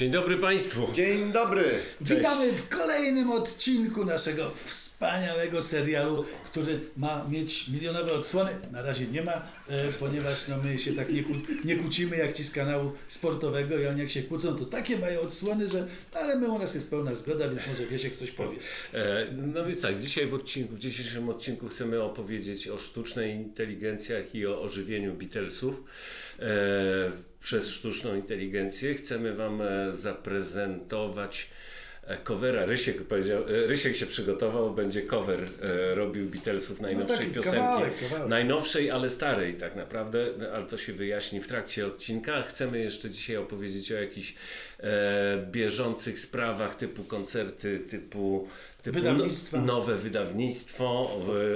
Dzień dobry Państwu. Dzień dobry! Witamy w kolejnym odcinku naszego wspaniałego serialu, który ma mieć milionowe odsłony. Na razie nie ma, e, ponieważ no, my się tak nie, nie kłócimy jak ci z kanału sportowego i oni jak się kłócą, to takie mają odsłony, że ale my u nas jest pełna zgoda, więc może Wiesiek coś powie. E, No więc tak, dzisiaj w, odcinku, w dzisiejszym odcinku chcemy opowiedzieć o sztucznej inteligencjach i o ożywieniu Beatlesów. E, przez sztuczną inteligencję. Chcemy Wam e, zaprezentować covera. Rysiek powiedział, e, Rysiek się przygotował, będzie cover e, robił Beatlesów najnowszej taki piosenki. kawałek, kawałek. Najnowszej, ale starej tak naprawdę, no, ale to się wyjaśni w trakcie odcinka. Chcemy jeszcze dzisiaj opowiedzieć o jakichś e, bieżących sprawach typu koncerty, typu, typu Wydawnictwa. no, nowe wydawnictwo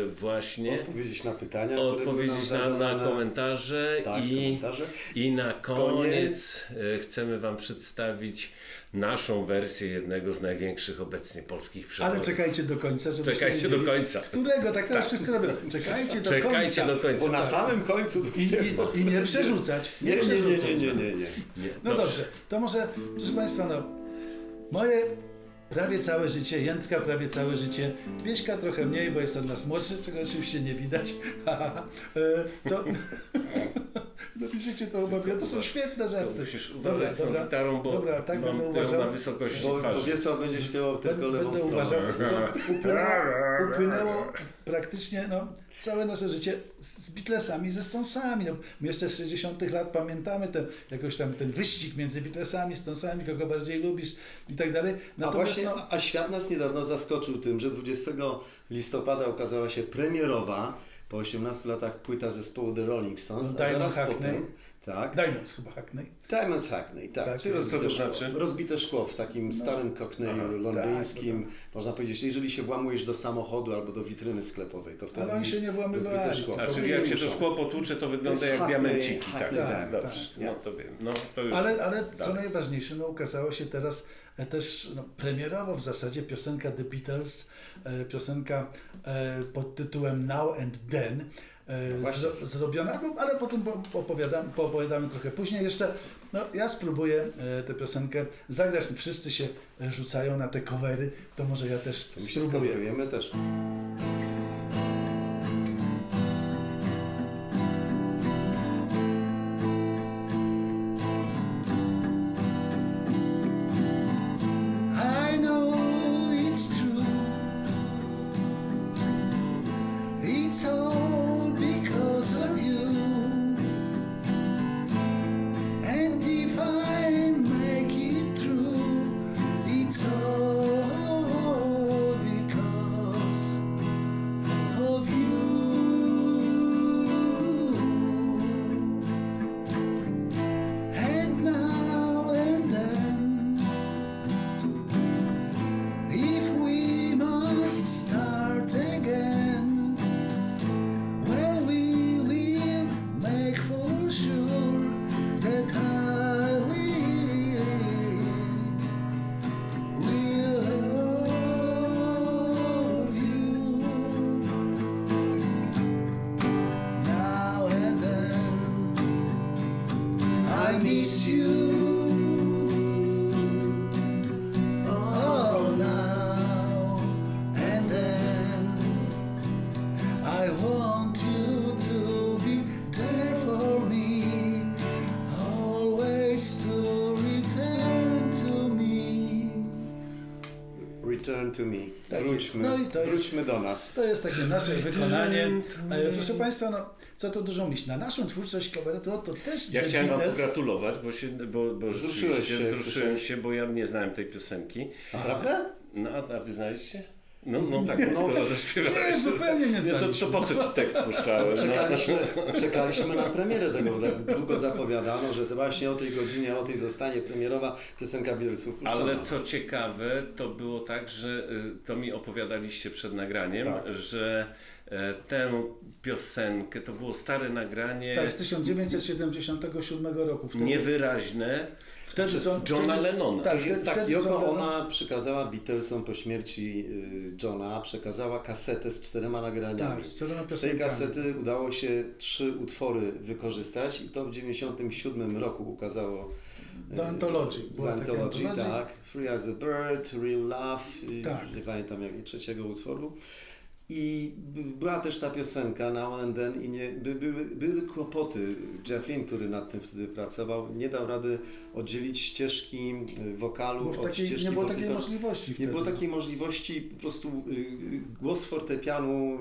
e, właśnie. Odpowiedzieć na pytania, Odpowiedzieć na, na zadane. komentarze Tak, i, komentarze. i na koniec e, chcemy Wam przedstawić naszą wersję jednego z największych obecnie polskich przebojów. Ale czekajcie do końca, żeby Czekajcie do końca. Którego? Tak teraz wszyscy robią. Czekajcie do Czekajcie końca. do końca. Bo na samym końcu... I, i, I nie przerzucać. Nie, Nie, nie, nie, nie, nie, nie, nie. No dobrze, to może, proszę Państwa, no, moje prawie całe życie, Jędrka prawie całe życie, Wieśka trochę mniej, bo jest od nas młodszy, czego oczywiście nie widać, E, to... No Wiesiek się to obawia, to są świetne żarty. Musisz uważać z tą gitarą, bo dobra, tak mam będę uważał. na wysokości Bo, bo twarzy. Wiesław będzie śpiewał tylko lewą będę uważał, no, upłynęło, upłynęło praktycznie no, całe nasze życie z Beatlesami, ze Stonesami. No, my jeszcze z 60 lat pamiętamy ten, jakoś tam ten wyścig między Beatlesami, Stonesami, kogo bardziej lubisz i tak dalej. A właśnie, no, a świat nas niedawno zaskoczył tym, że 20 listopada ukazała się premierowa po 18 latach płyta zespołu The Rolling Stones, No, a Diamond zaraz Hackney. potem... Tak. Diamonds chyba Hackney. Diamonds Hackney, tak. Tak, co to rozbite szkło. znaczy? Rozbite szkło w takim starym kokneju londyńskim. tak, Można powiedzieć, jeżeli się włamujesz do samochodu albo do witryny sklepowej, to wtedy Ale oni się nie włamywali. rozbite szkło. A To jak się to szkło potłucze, to wygląda To jak Hackney- diamenciki. Hackney tak, dobrze. tak. No to wiem. No, to już Ale, ale co najważniejsze, no ukazało się teraz też no, premierowo w zasadzie piosenka The Beatles, e, piosenka e, pod tytułem Now and Then. e, właśnie. Zro, zrobiona, no, ale potem po- opowiadam, poopowiadamy trochę później. Jeszcze no, ja spróbuję e, tę piosenkę zagrać. Wszyscy się e, rzucają na te covery, to może ja też My się spróbuję. skopiujemy też. To me. Tak wróćmy, jest. No i to jest- wróćmy do nas. To jest takie nasze wykonanie. E, Proszę Państwa, no, co to dużo myśl. Na naszą twórczość cover to, to też Ja chciałem Wam pogratulować, bo się, bo, bo Wzruszyłeś się, wzruszyłem się, bo ja nie znałem tej piosenki. Prawda? No, a wy znaliście? No, no tak, no, skoro zaśpiewałeś. Nie, zupełnie nie to, to po co Ci tekst puszczałem? No. Czekaliśmy, czekaliśmy na premierę tego, tak długo zapowiadano, że to właśnie o tej godzinie, o tej zostanie premierowa piosenka puszczona. Ale co ciekawe, to było tak, że y, to mi opowiadaliście przed nagraniem, Tak. że e, tę piosenkę, to było stare nagranie, Tak, z 1977 roku. Wtedy, niewyraźne, wtedy John, Johna wtedy, Lennona. Tak, wtedy tak, John Lennon- ona przekazała Beatlesom po śmierci y, Johna, przekazała kasetę z czterema nagraniami. Tak, z czterema z tej kasety udało się trzy utwory wykorzystać i to w 97 roku ukazało Do Anthology. Była Do Anthology. tak. Free as a Bird, Real Love, i Tak. nie pamiętam jak trzeciego utworu. I była też ta piosenka and Then i nie, by, były, były kłopoty. Jeff Lynne, który nad tym wtedy pracował, nie dał rady oddzielić ścieżki y, wokalu od takiej, ścieżki nie było takiej możliwości Nie wtedy. było takiej możliwości, po prostu y, y, głos fortepianu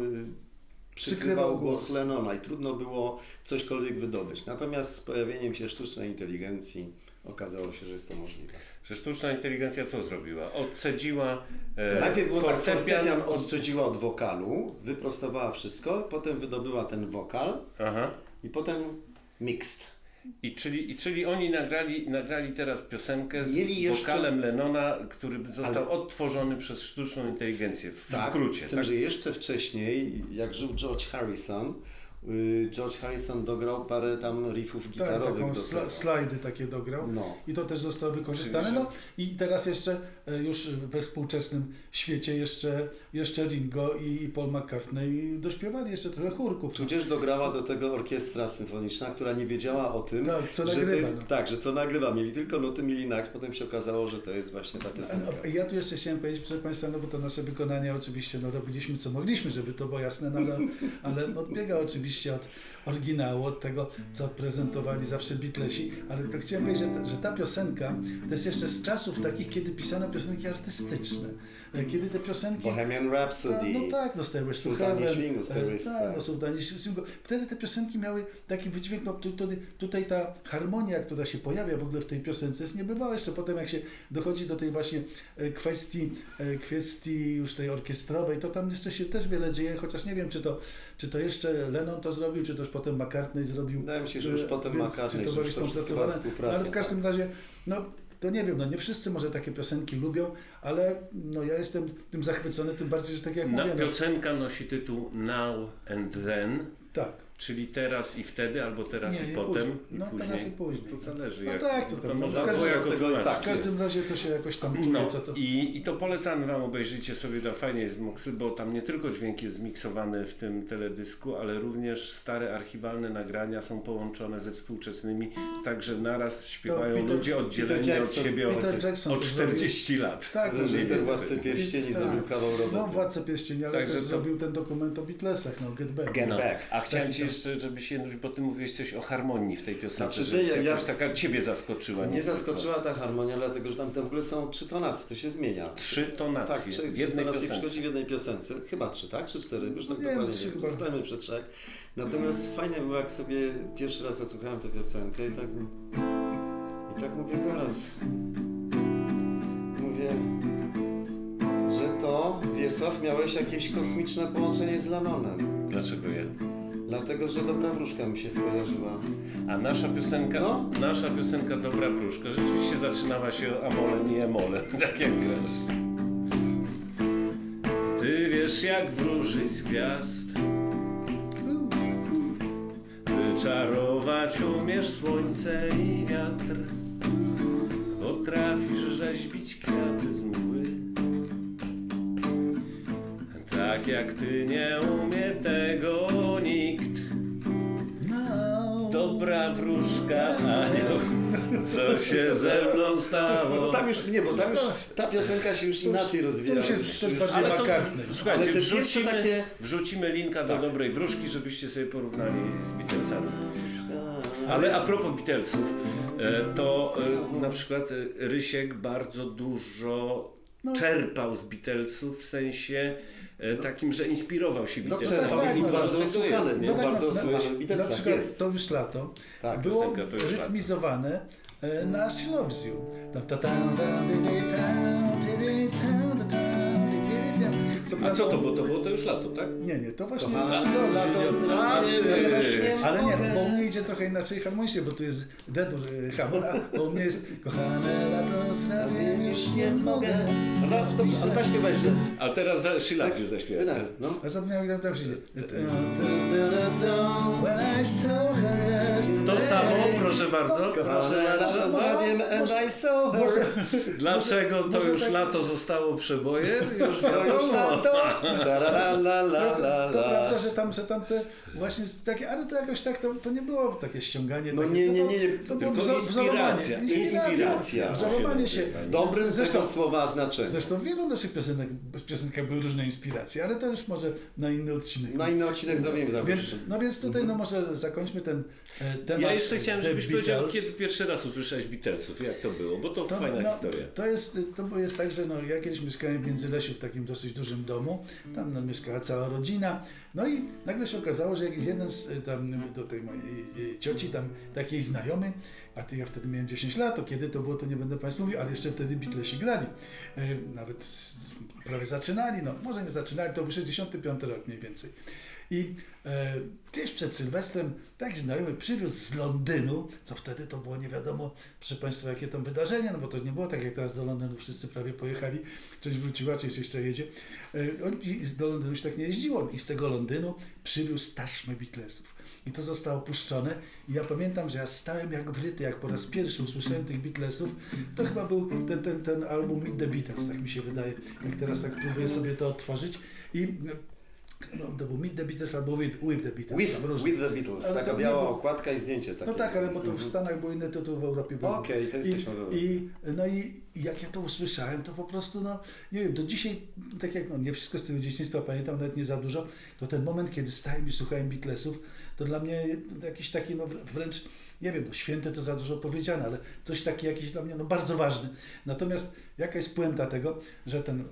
Przykrywał głos. Lennona i trudno było cośkolwiek wydobyć. Natomiast z pojawieniem się sztucznej inteligencji okazało się, że jest to możliwe. Że sztuczna inteligencja co zrobiła? Odcedziła e, Najpierw tak, fortepian fortepian od... odcedziła od wokalu, wyprostowała wszystko, potem wydobyła ten wokal Aha. i potem mixed. I czyli, I czyli oni nagrali, nagrali teraz piosenkę z Mieli jeszcze- wokalem Lennona, który został Ale- odtworzony przez sztuczną inteligencję. W Tak, skrócie. z tym, tak? że jeszcze wcześniej, jak żył George Harrison, George Harrison dograł parę tam riffów Tak, gitarowych taką sla, tego. slajdy takie dograł. No. I to też zostało wykorzystane. Że- No i teraz jeszcze e, już we współczesnym świecie jeszcze, jeszcze Ringo i Paul McCartney dośpiewali jeszcze trochę chórków. Tudzież dograła do tego orkiestra symfoniczna, która nie wiedziała o tym, Tak, co że nagrywa, to jest, no. tak, że co nagrywa. Mieli tylko nuty, mieli nakt, potem się okazało, że to jest właśnie ta piosenka. no, Ja tu jeszcze chciałem powiedzieć, proszę Państwa, no bo to nasze wykonanie oczywiście, no robiliśmy co mogliśmy, żeby to było jasne, no, ale, ale odbiega oczywiście od oryginału, od tego, co prezentowali zawsze Beatlesi, ale to chciałem powiedzieć, że ta, że ta piosenka to jest jeszcze z czasów takich, kiedy pisano piosenki artystyczne, e, kiedy te piosenki... Bohemian Rhapsody. No, no tak, no Stairways to Heaven. E, Stairways, tak, no Sultani Swingu. Wtedy te piosenki miały taki wydźwięk, no tu- tutaj, tutaj ta harmonia, która się pojawia w ogóle w tej piosence jest niebywała. Jeszcze potem jak się dochodzi do tej właśnie e, kwestii, kwestii już tej orkiestrowej, to tam jeszcze się też wiele dzieje, chociaż nie wiem, czy to, czy to jeszcze Lennon to zrobił, czy też potem McCartney zrobił. Wydaje mi się, że już E, potem więc McCartney, czy to współpraca, Ale w każdym tak. razie, no to nie wiem, no nie wszyscy może takie piosenki lubią, ale no ja jestem tym zachwycony, tym bardziej, że tak jak Na, mówię, no, piosenka nosi tytuł Now and Then, tak. Czyli teraz i wtedy, albo teraz Nie, i nie, potem. później. I No, później. teraz i później. To zależy. No jak, tak, to tam- można w każdym- dwojako tego- tłumaczyć. tak, W każdym razie to się jakoś tam czuje, No co to... i, i to polecamy Wam, obejrzyjcie sobie, to fajnie jest moksy, bo tam nie tylko dźwięk jest zmiksowany w tym teledysku, ale również stare archiwalne nagrania są połączone ze współczesnymi, także naraz śpiewają Peter- ludzie oddzieleni Peter od Jackson- siebie o, Jackson o to 40 lat. Tak, Reżyser. Władcy Pierścieni Tak. zrobił kawał roboty. No, Władca Pierścieni, ale Także też to- zrobił ten dokument o Beatlesach, no, Get Back. Get No. Back. A chciałem Tak, Ci jeszcze, żebyś się bo Ty mówiłeś coś o harmonii w tej piosence, Znaczy, że ja- jakoś taka Ciebie zaskoczyła. Nie zaskoczyła ta harmonia, dlatego że tam, tam w ogóle są trzy tonacje, to się zmienia. Trzy Tak, tonacje trzy, w jednej tonacje piosence. przychodzi w jednej piosence. Chyba trzy, tak? Czy cztery? Już tak Nie, dokładnie trzy nie. Zostajemy przy trzech. Natomiast fajnie było, jak sobie pierwszy raz odsłuchałem tę piosenkę i tak... I tak mówię, zaraz... Mówię... Że to, Wiesław, miałeś jakieś kosmiczne połączenie z Lanonem. Dlaczego ja? Dlatego, że dobra wróżka mi się skojarzyła. A nasza piosenka, No. nasza piosenka Dobra Wróżka rzeczywiście zaczynała się amole, nie emole, tak jak grasz. Ty wiesz jak wróżyć z gwiazd, wyczarować umiesz słońce i wiatr, potrafisz rzeźbić kwiaty z mgły. Tak jak ty nie umie tego nikt. No. Dobra wróżka, anioł, co się ze mną No stało? tam już, nie, bo tam już ta piosenka się już To inaczej to rozwija. już jest Już- też bardziej Ale to, McCartney. słuchajcie, Ale te pierwsze wrzucimy, takie- wrzucimy linka do Tak. dobrej wróżki, żebyście sobie porównali z Beatlesami. Ale a propos Beatlesów, e, to e, na przykład e, Rysiek bardzo dużo No. czerpał z Beatlesów w sensie e, takim, że inspirował się No Beatlesami. tak, i no, bardzo to jest, usłuchany, no, tak, bardzo w na, przykład jest. to już lato Tak, było piosenka już lato. rytmizowane e, na She Loves You. A co to było? To było to już lato, tak? Nie, nie, to właśnie Kochana, jest lato z nie? nie Ale nie, mogę. bo u mnie idzie trochę inaczej harmonicznie, bo tu jest Dedur e, Hammond, a u mnie jest Kochane lato z radiem już nie mogę. No, no, to zaśpiewaj się. A teraz za She Loves You zaśpiewa. Tyle, no. A zapomniałem, jak tam przyjdzie. To samo, proszę bardzo. Kochane lato z radiem and I saw her. Dlaczego to już tak- lato zostało przebojem? Już To już wiadomo. To, To, to prawda, że tam, że tam te właśnie takie, ale to jakoś tak, to, to nie było takie ściąganie. No takie, nie, to, nie, nie, nie, To było tylko wzo- inspiracja, wzorowanie. inspiracja. Wzorowanie się. Dobrym Zresztą, tego słowa znaczeniu. zresztą w wielu naszych piosenek, piosenkach były różne inspiracje, ale to już może na inny odcinek. Na inny odcinek zrobimy tak. Więc, no więc tutaj no może zakończmy ten e, temat. Ja jeszcze chciałem, The żebyś powiedział, kiedy pierwszy raz usłyszałeś Beatlesów, jak to było, bo to, To, fajna no, historia. To jest, to jest tak, że no, ja kiedyś mieszkałem w Międzylesiu w takim dosyć dużym domu, tam no, mieszkała cała rodzina, no i nagle się okazało, że jakiś jeden z, y, tam do tej mojej y, cioci, tam takiej znajomy, a ty ja wtedy miałem 10 lat, to kiedy to było, to nie będę Państwu mówił, ale jeszcze wtedy Beatlesi grali. Y, Nawet prawie zaczynali, no może nie zaczynali, to był 65 rok mniej więcej. I e, gdzieś przed Sylwestrem taki znajomy przywiózł z Londynu, co wtedy to było nie wiadomo, proszę Państwa, jakie tam wydarzenia, no bo to nie było tak jak teraz do Londynu wszyscy prawie pojechali, część wróciła, część jeszcze jedzie. E, on- I do Londynu się tak nie jeździło i z tego Londynu przywiózł taśmy Beatlesów. I to zostało puszczone i ja pamiętam, że ja stałem jak wryty, jak po raz pierwszy usłyszałem tych Beatlesów, to chyba był ten, ten, ten album Meet the Beatles, tak mi się wydaje, jak teraz tak próbuję sobie to otworzyć i no, to był Meet the Beatles albo With, with the Beatles. With, tam with the Beatles, Ale taka to biała było- okładka i zdjęcie takie. No tak, ale bo to w Stanach był inny tytuł, w Europie był. Okej, to jesteśmy w Europie. I, no i jak ja to usłyszałem, to po prostu, no nie wiem, do dzisiaj, tak jak no, nie wszystko z tego dzieciństwa pamiętam, nawet nie za dużo, to ten moment, kiedy stałem i słuchałem Beatlesów, to dla mnie jakiś taki, no wręcz, nie wiem, no, święte to za dużo powiedziane, ale coś taki jakiś dla mnie, no bardzo ważny. Natomiast jaka jest puenta tego, że ten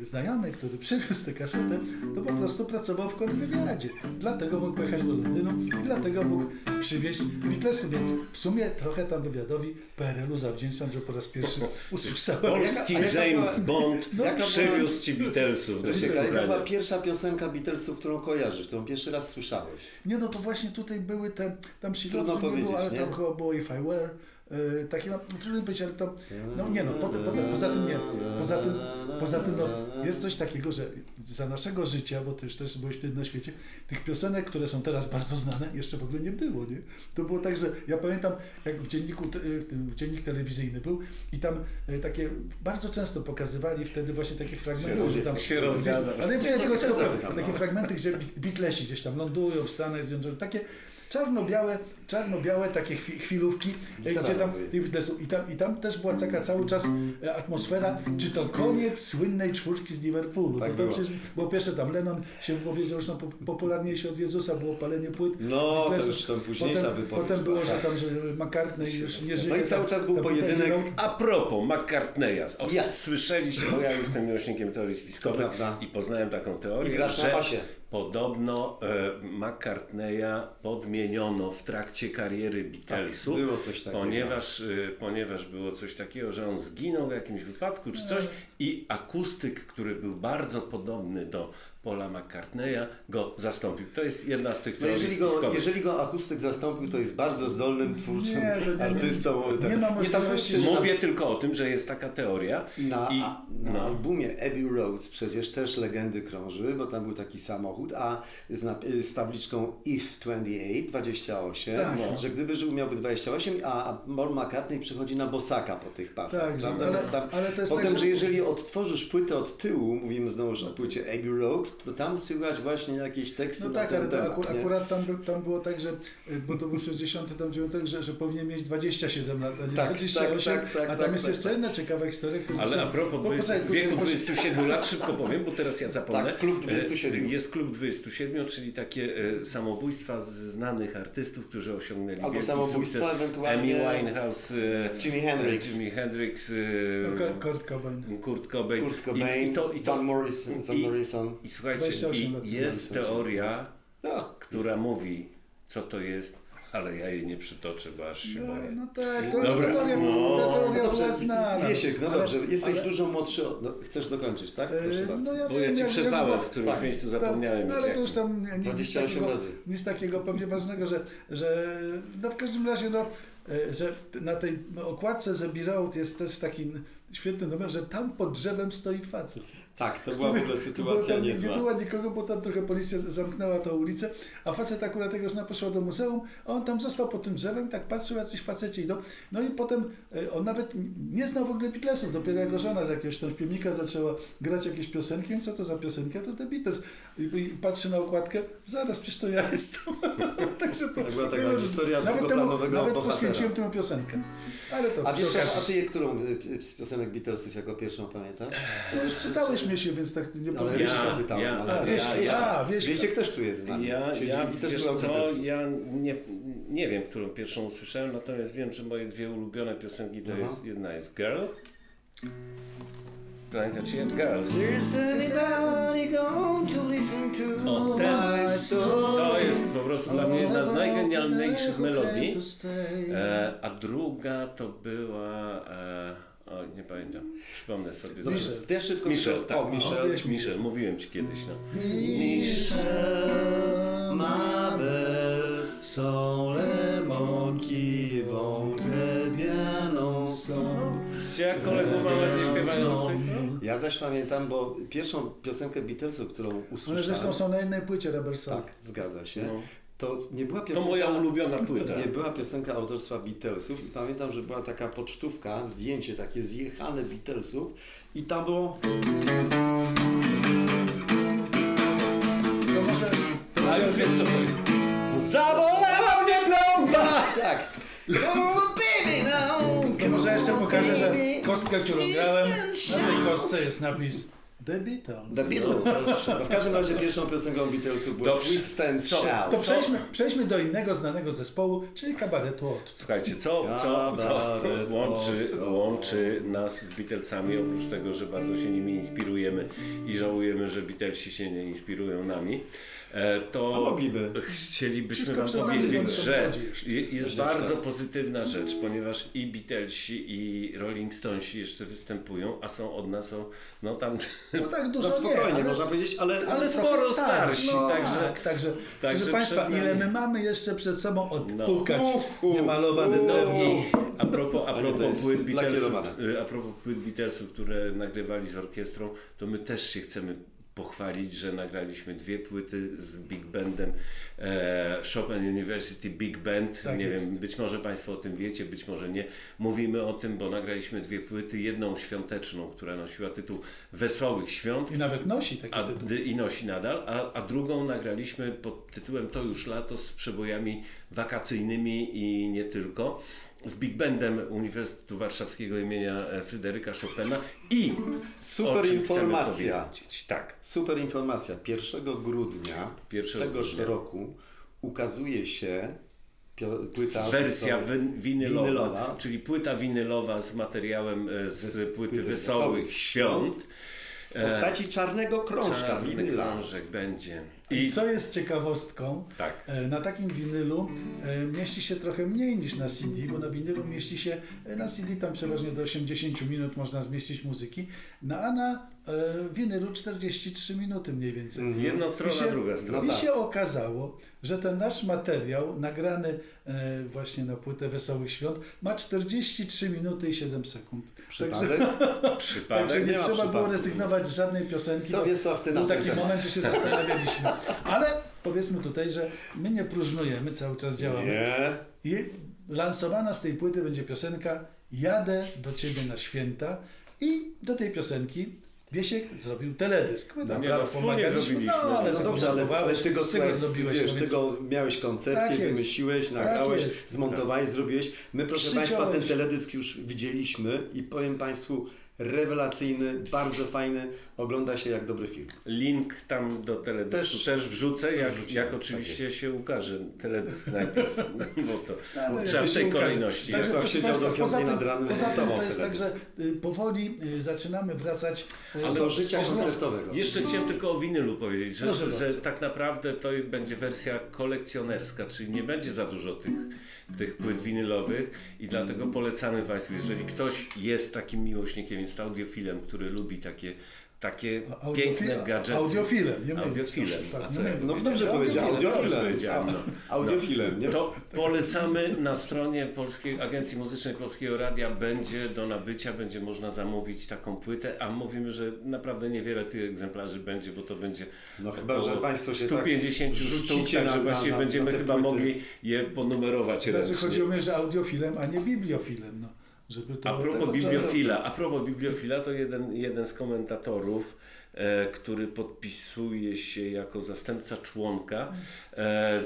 y, znajomy, który przywiózł tę kasetę, to po prostu pracował w kontrwywiadzie. Dlatego mógł pojechać do Londynu i dlatego mógł przywieźć Beatlesy, więc w sumie trochę tam wywiadowi PRL-u zawdzięczam, że po raz pierwszy usłyszałem. Polski jaka James była- Bond No, jaka przywiózł ci Beatlesów do Jaka Siekostrania. była pierwsza piosenka Beatlesów, którą kojarzysz, którą pierwszy raz słyszałeś? Nie no, to właśnie tutaj były te, tam się Trudno nie było, powiedzieć, ale tam nie? chyba było If I Were, e, takie, no, no trudno być, ale to, no nie no, potem, potem, poza tym nie, poza tym, poza tym no, jest coś takiego, że za naszego życia, bo ty już też byłeś wtedy na świecie, tych piosenek, które są teraz bardzo znane, jeszcze w ogóle nie było, nie? To było tak, że ja pamiętam, jak w dzienniku, w dziennik telewizyjny był i tam e, takie, bardzo często pokazywali wtedy właśnie takie fragmenty, że tam, się rozgadasz. ale Się tylko zapytam, takie no. fragmenty, gdzie Be- Beatlesi gdzieś tam lądują w Stanach Zjednoczonych, takie czarno-białe, czarno-białe takie chwi- chwilówki, e, gdzie tam. I tam, I tam też była taka cały czas e, atmosfera, czy to koniec słynnej czwórki z Liverpoolu. Tak Bo to było. przecież było pierwsze tam Lennon się wypowiedział, że są po- popularniejsi od Jezusa, było palenie płyt. No, to już tam późniejsza potem, wypowiedź Potem było, że tak. tam, że McCartney już nie żyje. No i cały tam- czas był tam pojedynek. Road. A propos McCartneya, o, Yes. słyszeliście, bo ja jestem miłośnikiem teorii prawda. i poznałem taką teorię, I grasz na że basie. Podobno e, McCartneya podmieniono w trakcie kariery Beatlesów, Tak, było coś takiego. ponieważ, e, ponieważ było coś takiego, że on zginął w jakimś wypadku czy coś i akustyk, który był bardzo podobny do Paula McCartneya, go zastąpił. To jest jedna z tych No teorii jeżeli go, jeżeli go akustyk zastąpił, to jest bardzo zdolnym twórczym Nie, nie- nie- artystą. nie ma tam możliwości, przecież na- Mówię tylko o tym, że jest taka teoria Na, i a, na no. albumie Abbey Roads przecież też legendy krążyły, bo tam był taki samochód, a z, nap- z tabliczką IF 28, 28, Tak. no. że gdyby żył miałby 28, a Paul McCartney przychodzi na bosaka po tych pasach. Tak, prawda? ale- tam, ale to jest potem, tak, że- że jeżeli odtworzysz płytę od tyłu, mówimy znowuż o płycie Abbey Road, to tam słychać właśnie jakieś teksty No na tak, ten ale to temat. akurat, akurat tam, tam było tak, że, y, bo to był 60, tam 9, że, że powinien mieć 27 lat, a nie Tak, 28, tak, tak, a tam tak, jest tak, jeszcze tak. jedna ciekawa historia, która Ale a propos bo 20, poczekaj, tutaj- wieku poczekaj. 27 lat, szybko powiem, bo teraz ja zapomnę. Tak, klub 27. E, Jest klub 27, czyli takie e, samobójstwa z znanych artystów, którzy osiągnęli Albo samobójstwa, sukces. ewentualnie Amy Winehouse, e, Jimi Hendrix. Jimi Hendrix, e, No, Kurt- Cobain. Kurt Cobain. Kurt Cobain, I, i to, i to, Van Morrison. Van i- Morrison. I słuchajcie, 28 lat. i jest teoria, No, która mówi, co to jest, ale ja jej nie przytoczę, bo aż się No, boję. no tak, to, Dobra, ta teoria, no. ta teoria Dobrze, była znana. Wiesiek, no Ale- dobrze, jesteś ale- dużo młodszy. od- No, chcesz dokończyć, tak? Proszę E, bardzo. No ja Bo wiem, ja ci przerwałem, w którymś tak, miejscu tak, zapomniałem. No ale jak- to już tam nie, nic 28 takiego, razy. nic takiego pewnie ważnego, że, że no w każdym razie no, e, że na tej okładce Road jest też taki świetny numer, że tam pod drzewem stoi facet. Tak, to była w ogóle sytuacja tam nie, nie niezła. było nikogo, bo tam trochę policja zamknęła tą ulicę, a facet akurat tego żona poszła do muzeum, a on tam został pod tym drzewem, tak patrzył, jacyś faceci idą. No i potem e, on nawet nie znał w ogóle Beatlesów, dopiero jego żona z jakiegoś tam śpiewnika zaczęła grać jakieś piosenki, więc co to za piosenka? To The Beatles. I, i patrzy na okładkę, zaraz, przecież to ja jestem. Także to, To była taka historia nawet temu, Nawet bohatera. poświęciłem tę piosenkę. Ale to A wiesz, a ty którą y, z piosenek Beatlesów jako pierwszą pamiętasz? No już pytałeś mnie się, więc tak nie Ale powiem. wiesz, Ja- ja, pytałem. ja- ale wiesz, a, wiesz, Wiesiek też tu jest z nami. Ja, Siedzi ja, i też wiesz co, ja nie, nie wiem, którą pierwszą usłyszałem, natomiast wiem, że moje dwie ulubione piosenki to Aha. jest, jedna jest Girl. Pamiętacie jak Girls? There's anybody going to listen to O, ten, my song? to jest po prostu dla mnie jedna z najgenialniejszych melodii. E, a druga to była. E, o, nie pamiętam. Przypomnę sobie. Dobrze, zaraz. to ja szybko... Michel, tak. O, Michel. wiesz, Michel, mówiłem ci kiedyś. No. Michel, ma bells są lemonki wątlebianą są. Czy jak kolegów mam ładnie śpiewających? Ja zaś pamiętam, bo pierwszą piosenkę Beatlesów, którą One usłyszałem... zresztą są na jednej płycie Robertsona. Tak, zgadza się. No. To nie była To piosenka... moja ulubiona płyta. Nie była piosenka autorstwa Beatlesów i pamiętam, że była taka pocztówka, zdjęcie takie zjechane Beatlesów i tam było... To może... A już wiesz co to. Zabolała mnie plomba! Tak. Baby, no. To może jeszcze pokażę, że kostkę, którą grałem, na tej kostce jest napis The Beatles. The Beatles. No w każdym razie pierwszą piosenką Beatlesów był Dobrze. Twist and? Shout. To przejdźmy, przejdźmy do innego znanego zespołu, czyli kabaretu Od. Słuchajcie, co, co, co łączy, łączy nas z Beatlesami, oprócz tego, że bardzo się nimi inspirujemy i żałujemy, że Beatlesi się nie inspirują nami, e, to A mogliby. chcielibyśmy Wszystko Wam powiedzieć, że jest bardzo pozytywna rzecz, ponieważ i Beatlesi i Rolling Stonesi jeszcze występują, a są od nas, no tam, No tak dużo No spokojnie, nie, ale, można powiedzieć, ale... ale sporo starsi, no, także... tak, także, także proszę Państwa, ile my mamy jeszcze przed sobą odpukać No. Drewo. i a propos, a propos płyt Beatlesów, y, a propos płyt Beatlesów, które nagrywali z orkiestrą, to my też się chcemy pochwalić, że nagraliśmy dwie płyty z Big Bandem e, Chopin University Big Band. Tak nie jest. wiem, być może Państwo o tym wiecie, być może nie. Mówimy o tym, bo nagraliśmy dwie płyty. Jedną świąteczną, która nosiła tytuł Wesołych Świąt, I nawet nosi taki a, tytuł. i nosi nadal, a, a drugą nagraliśmy pod tytułem To już lato z przebojami wakacyjnymi i nie tylko. Z Big Bandem Uniwersytetu Warszawskiego imienia e, Fryderyka Chopina i Super informacja. Tak. Super informacja. 1 grudnia 1 tegoż grudnia. roku ukazuje się płyta Wersja winylowa, winylowa. czyli płyta winylowa z materiałem e, z płyty płyty Wesołych Wesołych Świąt. w postaci czarnego krążka Czarny winyla. krążek będzie. I co jest ciekawostką, Tak. e, na takim winylu e, mieści się trochę mniej niż na CD, bo na winylu mieści się, e, na CD tam przeważnie do 80 minut można zmieścić muzyki, no a na winylu 43 minuty mniej więcej. Jedna strona, się, druga strona. I się okazało, że ten nasz materiał, nagrany właśnie na płytę Wesołych Świąt, ma 43 minuty i 7 sekund. Przypadek? Przypadek. Także nie nie trzeba było rezygnować z żadnej piosenki. Co Wiesław, ty Był taki moment, że się zastanawialiśmy. Ale powiedzmy tutaj, że my nie próżnujemy, cały czas działamy. Nie. I lansowana z tej płyty będzie piosenka Jadę do Ciebie na święta i do tej piosenki Wiesiek zrobił teledysk. My No tam nie, no pomagaliśmy. No, ale No dobrze, ale, ale ty go, słuchaj, zrobiłeś. wiesz, no ty go miałeś koncepcję, Tak jest. wymyśliłeś, Tak nagrałeś, jest. zmontowałeś, zrobiłeś. My, proszę Przyciąłeś. Państwa, ten teledysk już widzieliśmy i powiem Państwu, rewelacyjny, bardzo fajny, ogląda się jak dobry film. Link tam do teledysku Też- też, wrzucę, jak, wrzucimy, jak tak oczywiście jest. się ukaże teledysk najpierw, bo to Ale trzeba jakoś w tej kolejności. Także, proszę siedział do poza tym, nad ranem, poza tym to jest tak, że y, powoli y, zaczynamy wracać y, Ale Do życia Poza- koncertowego. Jeszcze chciałem tylko o winylu powiedzieć, że, że bardzo. tak naprawdę to będzie wersja kolekcjonerska, czyli nie będzie za dużo tych, tych płyt winylowych i dlatego polecamy Państwu, jeżeli ktoś jest takim miłośnikiem, jest audiofilem, który lubi takie takie piękne gadżety. Audiofilem, nie. Audiofilem. Tak, A co ja. No dobrze powiedziałem, Audiofilem. audiofilem. powiedziałem, no. Audiofilem, nie? To polecamy na stronie Polskiej Agencji Muzycznej Polskiego Radia będzie do nabycia, będzie można zamówić taką płytę, a mówimy, że naprawdę niewiele tych egzemplarzy będzie, bo to będzie No chyba, że Państwo się 150 tak sztuk, rzucicie także na- na- właściwie na- będziemy na chyba płyty. mogli je ponumerować Znaczy ręcznie. chodzi o mnie, że audiofilem, a nie bibliofilem. No, żeby to, A propos bibliofila, a propos bibliofila, to jeden, jeden z komentatorów, e, który podpisuje się jako zastępca członka, e,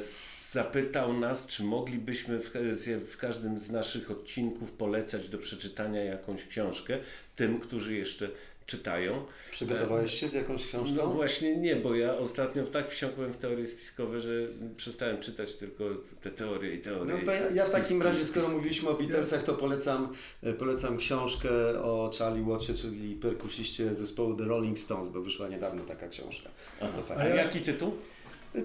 zapytał nas, czy moglibyśmy w, w każdym z naszych odcinków polecać do przeczytania jakąś książkę tym, którzy jeszcze czytają. Przygotowałeś się z jakąś książką? No właśnie nie, bo ja ostatnio tak wsiąkłem w teorie spiskowe, że przestałem czytać tylko te teorie i teorie. No to ja, i ja w takim razie, skoro mówiliśmy o Beatlesach, to polecam, e, polecam książkę o Charlie Wattie, czyli perkusiście zespołu The Rolling Stones, bo wyszła niedawno taka książka. Bardzo A fajna. jaki tytuł?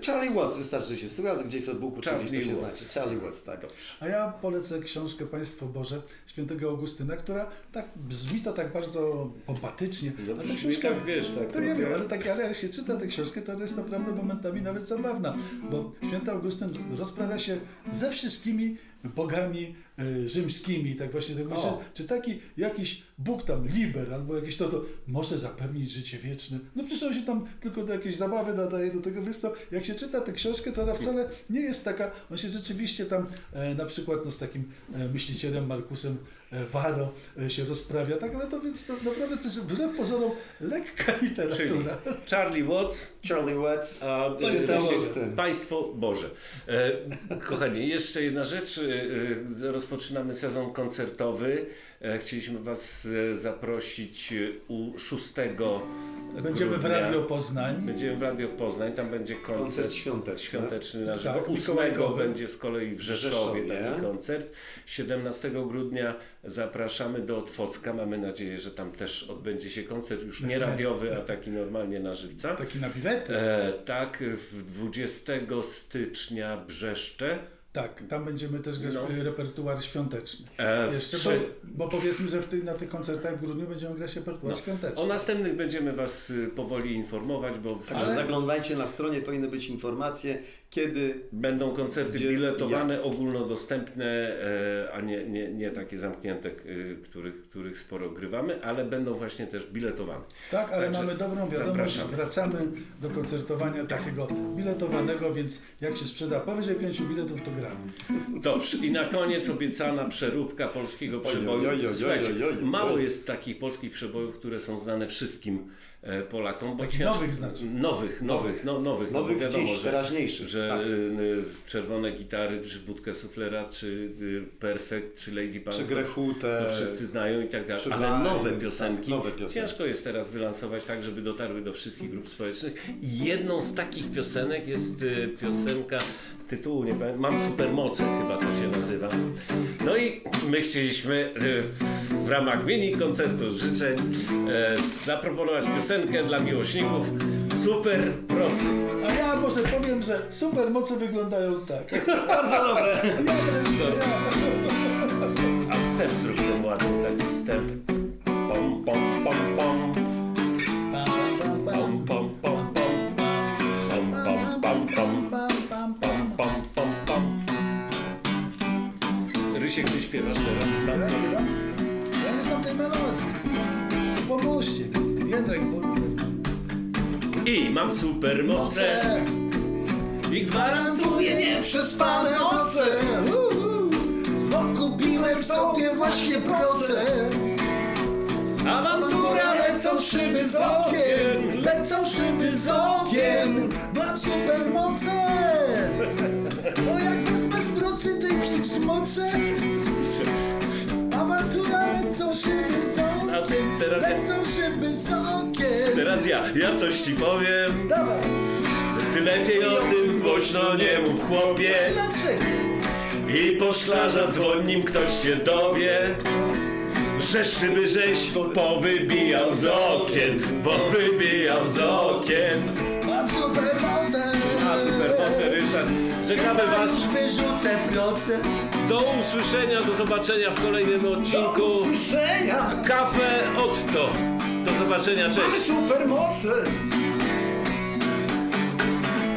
Charlie Watts, wystarczy się wsłuchać, ale gdzieś w Facebooku czy gdzieś to się Watts. znacie. Charlie Watts, tak. A ja polecę książkę Państwo Boże świętego Augustyna, która tak brzmi to tak bardzo pompatycznie. No ale brzmi tak, wiesz, tak To ja wiem, ale, tak, ale jak się czyta tę książkę, to jest naprawdę momentami nawet zabawna, bo święty Augustyn rozprawia się ze wszystkimi bogami e, rzymskimi, tak właśnie tak myślę, czy taki jakiś Bóg tam, liber, albo jakieś to, to może zapewnić życie wieczne. No przecież on się tam tylko do jakiejś zabawy nadaje do tego, to jak się czyta tę książkę, to ona wcale nie jest taka, on się rzeczywiście tam e, na przykład no, z takim e, myślicielem Markusem Waro e, się rozprawia, tak, ale to więc to naprawdę to jest wbrew pozorom lekka Czyli literatura. Charlie Watts, Charlie Watts, a Państwo e, Boże. Państwo Boże. E, kochani, jeszcze jedna rzecz. E, e, rozpoczynamy sezon koncertowy. E, chcieliśmy Was e, zaprosić e, u 6 Będziemy w grudnia. Radio Poznań. Będziemy w Radio Poznań, tam będzie koncert, Koncert świąteczny. świąteczny na żywo. Tak, 8 mikołajkowy. będzie z kolei w Rzeszowie, Rzeszowie. taki koncert. 17 grudnia zapraszamy do Otwocka. Mamy nadzieję, że tam też odbędzie się koncert już nie radiowy, a taki normalnie na żywca. Taki na bilety. E, tak, w 20 stycznia Brzeszcze. Tak, tam będziemy też grać No. e, repertuar świąteczny. E, Jeszcze, bo, bo powiedzmy, że w ty, na tych koncertach w grudniu będziemy grać repertuar no, świąteczny. o następnych będziemy Was y, powoli informować, bo Także Ale- zaglądajcie na stronie, powinny być informacje, kiedy będą koncerty Gdzie- biletowane, ogólnodostępne, e, a nie, nie, nie takie zamknięte, y, których, których sporo grywamy, ale będą właśnie też biletowane. Tak, ale Także mamy dobrą wiadomość. zapraszamy. Wracamy do koncertowania takiego biletowanego, więc jak się sprzeda powyżej pięciu biletów, to gramy. Dobrze, i na koniec obiecana przeróbka polskiego przeboju. oj, oj, oj, Słuchajcie, mało jest takich polskich przebojów, które są znane wszystkim Polakom. Bo Takich cięż- nowych znaczy. Nowych, nowych, no, nowych, no, bo Nowych wiadomo, dziś, że, teraźniejszych, że tak. y, y, czerwone gitary, czy budkę suflera, czy y, Perfect, czy Lady Punk, czy to- Grechutę, to wszyscy znają i tak dalej. Ale nowe tak, piosenki, nowe piosenki. ciężko jest teraz wylansować tak, żeby dotarły do wszystkich grup społecznych. I jedną z takich piosenek jest piosenka tytułu, nie pamiętam, Mam supermoce chyba to się nazywa. No i my chcieliśmy w, w ramach mini koncertu życzeń e, zaproponować piosenkę dla miłośników Super Procy. A ja może powiem, że super moce wyglądają tak. Bardzo dobre. Ja wreszcie, ja. A wstęp zróbmy ładny taki wstęp. Pom, pom, pom, pom. Pom, pom, pom, pom. Pom, pom, pom, pom. Pom, pom, pom, pom. Rysiek, ty śpiewasz teraz? Mam super moce. I gwarantuję Nieprzespane noce. Bo kupiłem sobie właśnie proce. Awantura Lecą szyby z okien. Lecą szyby z okien. Mam super moce. Bo jak wezmę z procy tej przytrzmoce teraz ja, Lecą szyby z okien teraz ja, ja coś ci powiem. Dawaj, Ty lepiej o tym głośno nie mów chłopie. I po szklarza dzwoń nim ktoś się dowie Że szyby żeś powybijał z okien Powybijał z okien. Mam super moce A supermoce Ryszard. Czekamy was Już wyrzucę proce do usłyszenia, do zobaczenia w kolejnym odcinku. Do usłyszenia! Kafe Otto. Do zobaczenia, cześć. Mamy super mocy.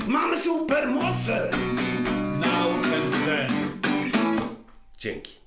Mamy super mocy. Now. Dzięki.